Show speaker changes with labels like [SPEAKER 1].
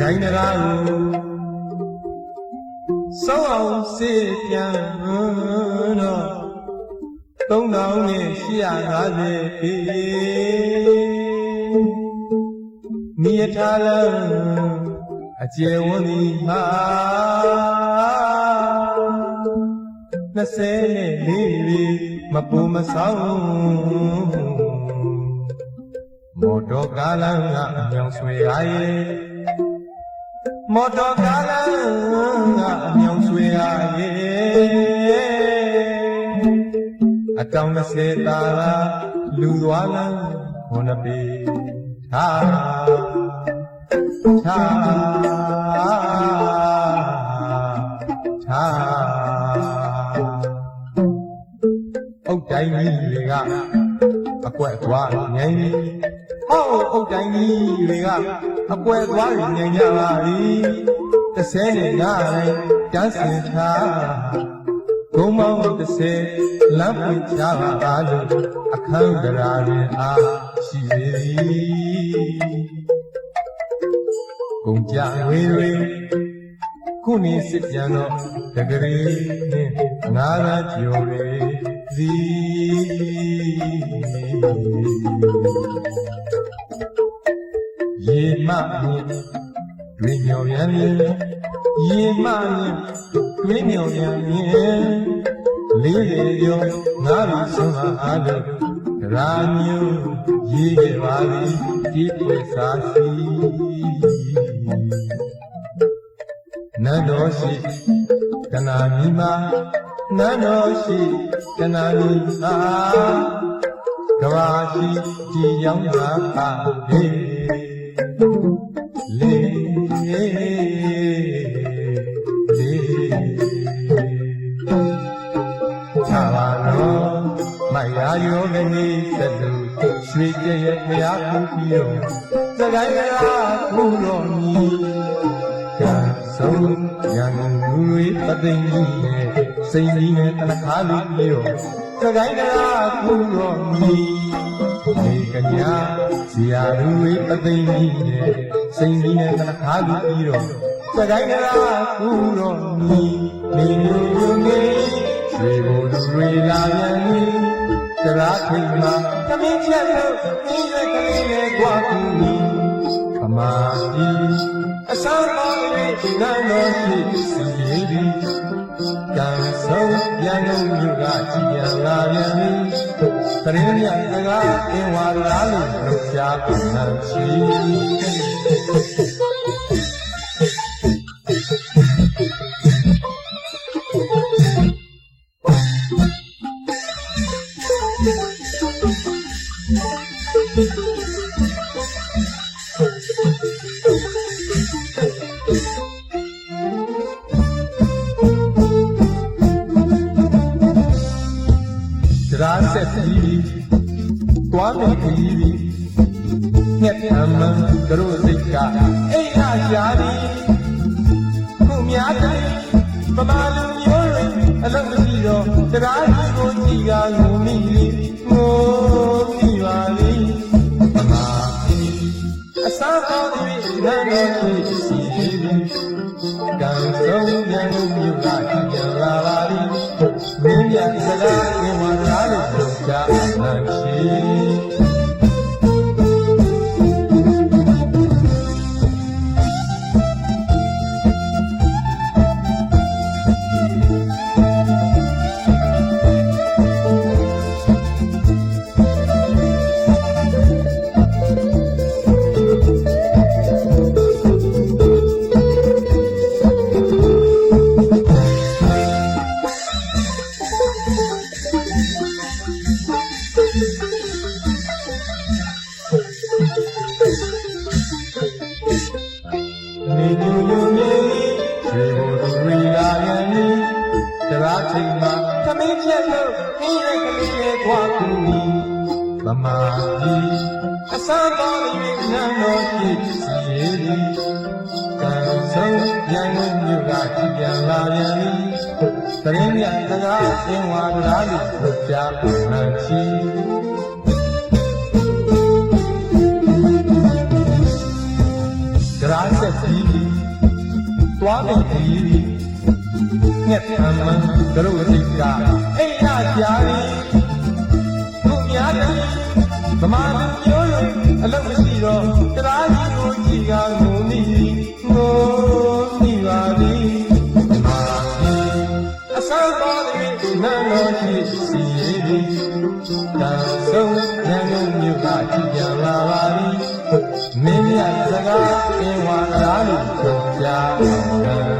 [SPEAKER 1] ကိုစောင်းအောင်စေပြန်တော့သုံးတောင်းနဲ့850ပေမိယထားလန်းအကျယ်ဝန်းဒီမှာ20နဲ့လေးပြီမပူမဆောင်မော်တော်ကားလမ်းကအမြောင်ဆွေရရဲ့ မော်တော်ကားလမ်းကအမြောင်ဆွေရရဲ့အတောင်20တာလာလူသွားလမ်းဟောနပေထားထားထားအုတ်တိုင်းကြီးတွေကအကွက်သွားငိုင်း ပြီဟောအုတ်တိုင်းကြီးတွေကအကွက်သွားငိုင်းကြပါပြီတစ်ဆယ်နဲ့ငါတိုင်းတန်းစင်ထားဘုံမောင်းတစ်ဆယ်လမ်းပွင့်ချပါပါလို့အခန်းကရာတွင်အားရှိပေသည်ကုန်ကြဝေတွေခုနေစစ်ပြန်တော့တကလေးနဲ့ငါးရာကျော်တွေသည်ရေ မမြင့်တွင်မြော်ပြန်မြင်ရေမမြင့်တွင်မြော်ပြန်မြင်လေးလေရောငါးပြီးဆုံးမအားလို့ရာမျိုးရေးခဲ့ပါသည်ဒီပွေစားစီနတ်တော်ရှိကနာမီမာနတ်တော်ရှိကနာမီမာကဘာရှိကြည်ရောင်းတာပါဟေး လေးလေးသာဘာတော်မယာယောကနေသလူရွှေကြရဲ့ဖျားခုပြီးတော့စကိုင်းကခုတော်မီကံဆုံးရန်ကုန်လူတွေပသိမ်ကြီးနဲ့စိန်ကြီးနဲ့တနခါလူပြီးတော့စကိုင်းကခုတော်မီ ဒီကညာဇီယာလူတွေပသိမ်ကြီးနဲ့စိန်ကြီးနဲ့တနခါလူပြီးတော့စကိုင်းကခုတော်မီနေမျိုးမျိုးနေရွှေဘုံလူတွေလာပြန်ပြီတရာခိတ်မှာသမင်းချက်လို့ဒီရွက်ကလေးနဲ့ကြွားကူနီခမာတီအစမ်းပေါင်း၍နန်းတော်ရှိစီရီ ပြီကံဆုံးပြန်လို့မြို့ကကြည်ပြန်လာပြန်ပြီတရင်ရတကားအင်ဝါလာလို့လှူရှားပြန်လာ ရှိတရားဆက်ပြီးသွားမယ်ခရီးပြီးငှက်အမှန်တို့စိတ်ကအိမ်အားရှာသည်ခုများတယ်ပမာလူမျိုးတွေအလုံးမရှိတော့တရားကြီးကိုကြည်ကငုံမိလေငိုမိပါလေပမာအစားကောင်းသည်နန်းတော်ရှိစီသည်ကံဆုံးပြန်လို့မြို့ကကြည်လာပါလိမင်းရစကား ချိန်မှာသမင်းချက်လို့ဒီရကလေးရဲ့ခွာကူနီသမာဓိအစမ်းပေါင်း၍နန်းတော်ရှိစီရည်သည်ကံဆုံးပြန်လို့မြို့ကကြည်ပြန်လာပြန်ပြီတရင်မြတ်တကားအင်းဝါရားလို့ကြားမှန်ချီတရားဆက်ပြီးသွားတဲ့ခရီး ငှက်အမှန်တို့တိကအိရကြာရီသူများတယ်ဗမာလူမျိုးလို့အလုပ်မရှိတော့တရားကြီးကိုကြည်ကငုံနေငိုနေပါသည်မာကြီးအစမ်းပါသည်နန်းတော်ကြီးစီရည်သည်တန်ဆုံးရန်ကုန်မြို့ကကြည်ပြန်လာပါသည်မင်းမြတ်စကားအင်းဝါသားလို့